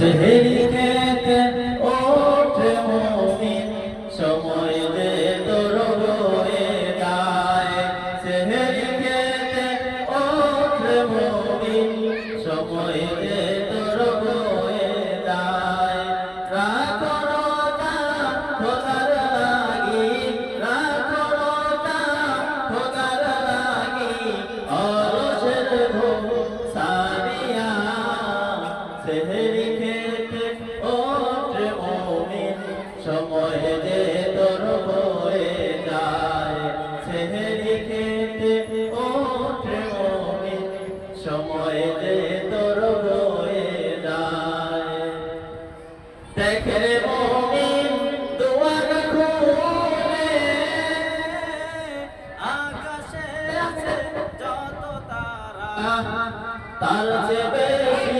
সেহেরি খেতে ওঠে মমিন সময় দে তোর বয়ে দায় সেহেরি খেতে ওঠে দে তার চেয়ে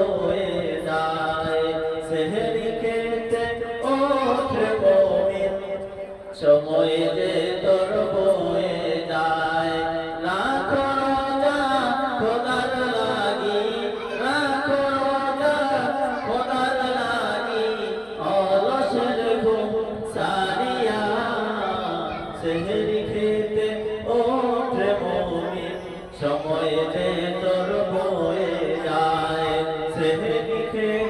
সেহেরি খেতে ওঠে মমি সময় যে তোর বয়ে যায় সেহেরি খেতে